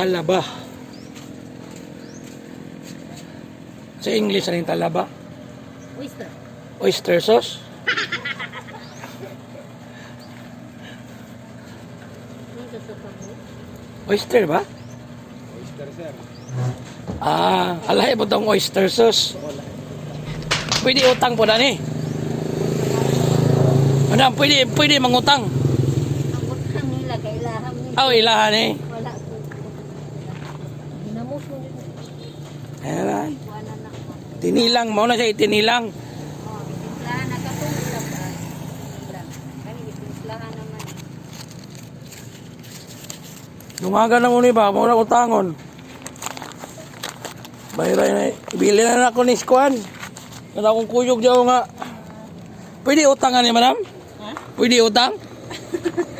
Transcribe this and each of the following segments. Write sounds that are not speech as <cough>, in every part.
Talaba. Sa English, ano yung talaba? Oyster. Oyster sauce? Oyster ba? Oyster, sir. Ah, alay mo tong oyster sauce. Pwede utang po na ni. Madam, pwede, pwede mangutang. Ang butang nila, kailangan nila. Aw, ilahan eh. Wala ko. Ginamos mo dito. Ayan. Tinilang, mo na siya itinilang. Lumaga na muna ba? Muna utangon. Bahiray na. Ibili na na ako ni Skuan. Kada akong kuyog dyan nga. Pwede utangan ni madam? Ha? Pwede utang? <laughs>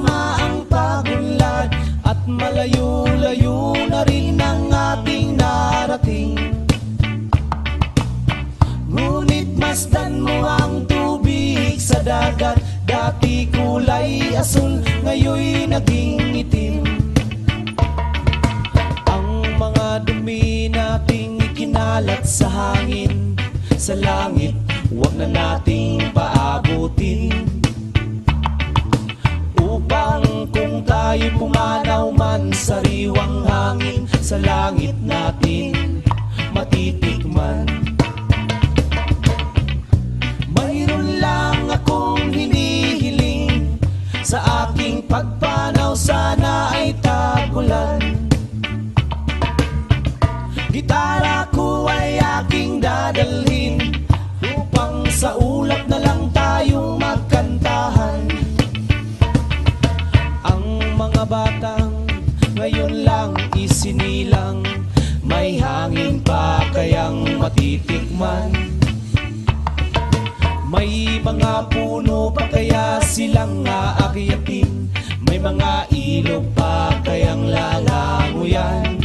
Masama ang pagunlad At malayo-layo na rin ang ating narating. Ngunit masdan mo ang tubig sa dagat Dati kulay asul, ngayoy naging itim. Ang mga dumi nating ikinalat sa hangin Sa langit, huwag na nating paabutin kung tayo pumanaw man Sariwang hangin sa langit natin Matitikman. Mayroon lang akong hinihiling Sa aking pagpanaw sana ay tagulan. Gitara ko ay aking dadalhin Upang sa matitikman. May mga puno pa kaya silang aakyatin? May mga ilog pa kayang lalanguyan?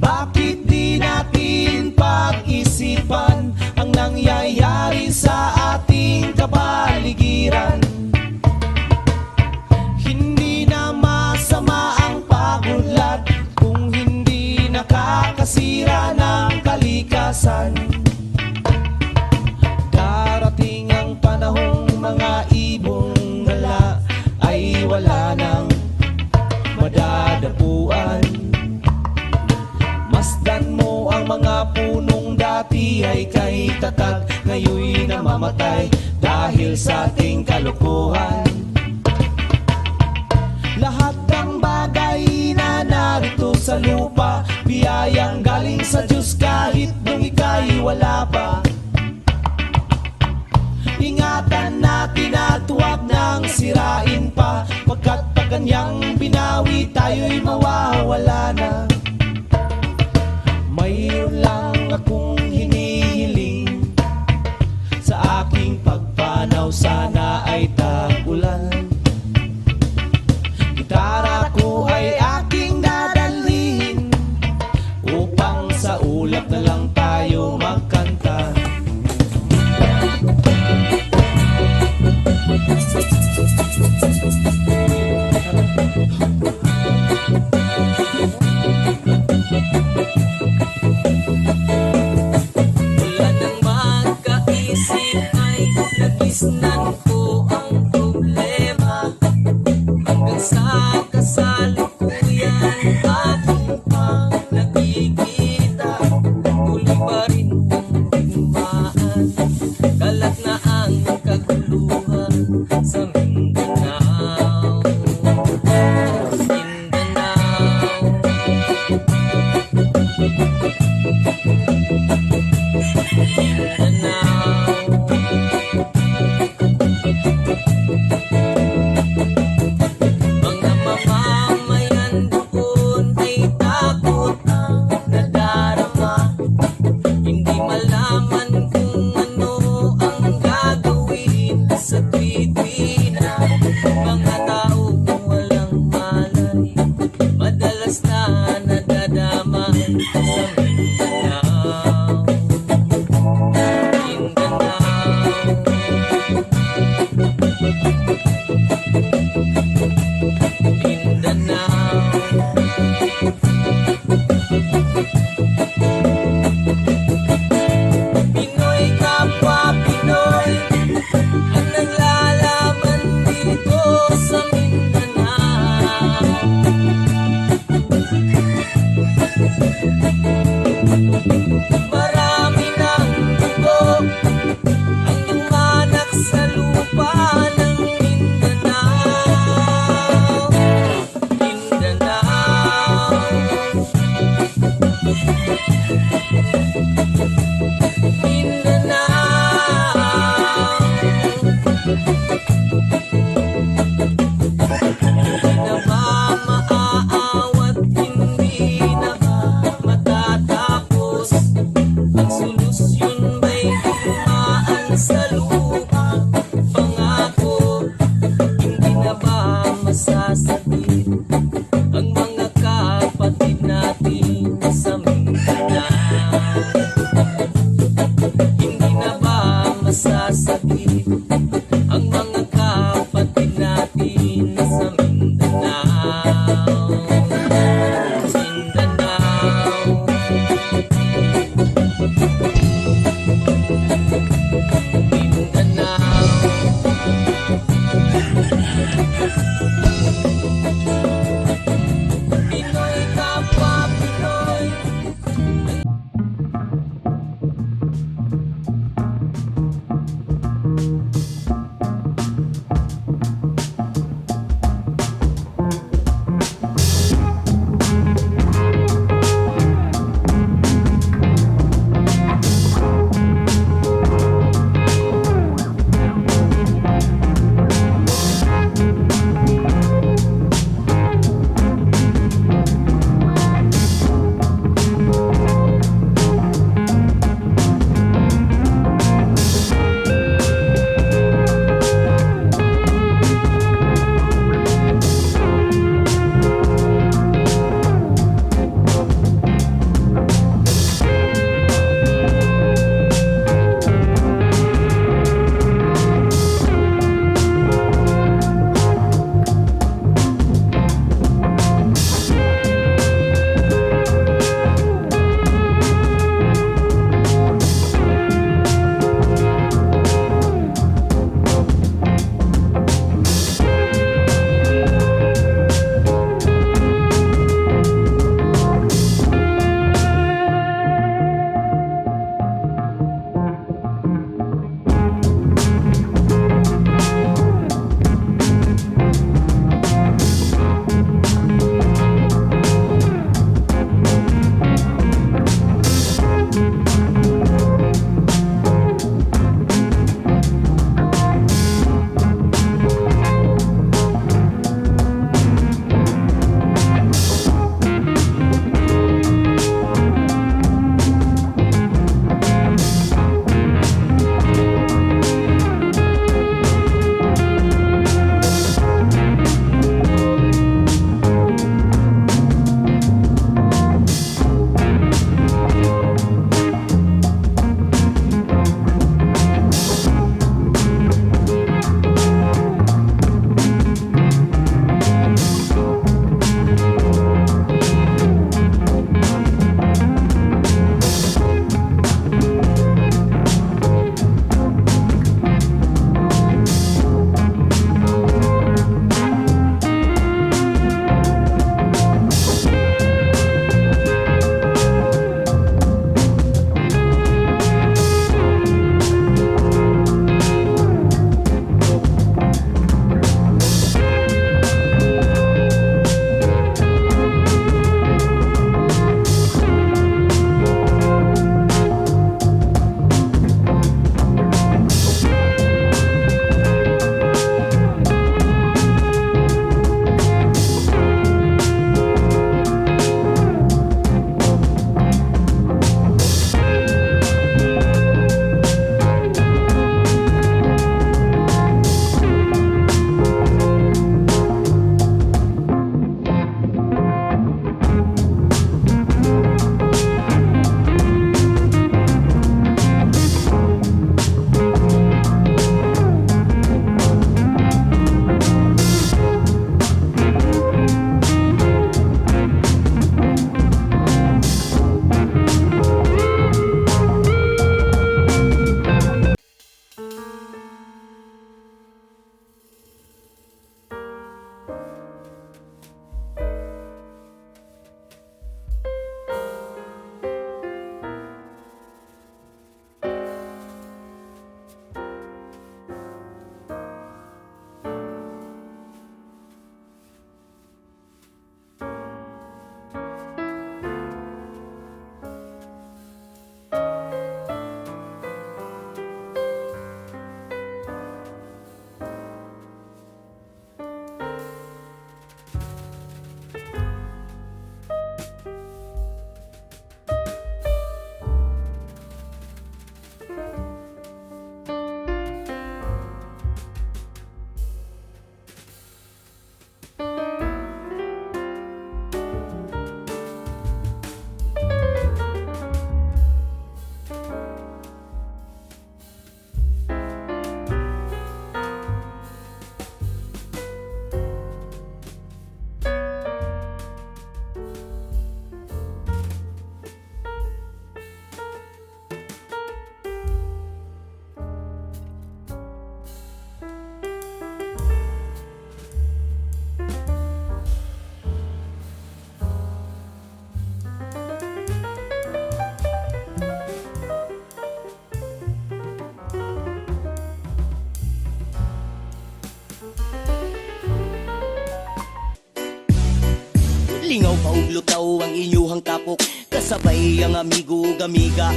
Bakit di natin pag-isipan Ang nangyayari sa ating kapaligiran nakakasira ng kalikasan. Darating ang panahong mga ibong gala ay wala nang madadapuan. Masdan mo ang mga punong dati ay kay tatag Ngayoy namamatay dahil sa ating kalukuhan. Lahat ng bagay na narito sa lupa Biyayang galing sa Diyos kahit nung ika'y wala pa. Ingatan natin at huwag nang sirain pa. Pagkat pag binawi tayo'y mawawala na. Mayroon lang akong hinihiling Sa aking pagpanaw Lingaw pa ug lutaw ang inyuhang tapok Kasabay ang amigo ug amiga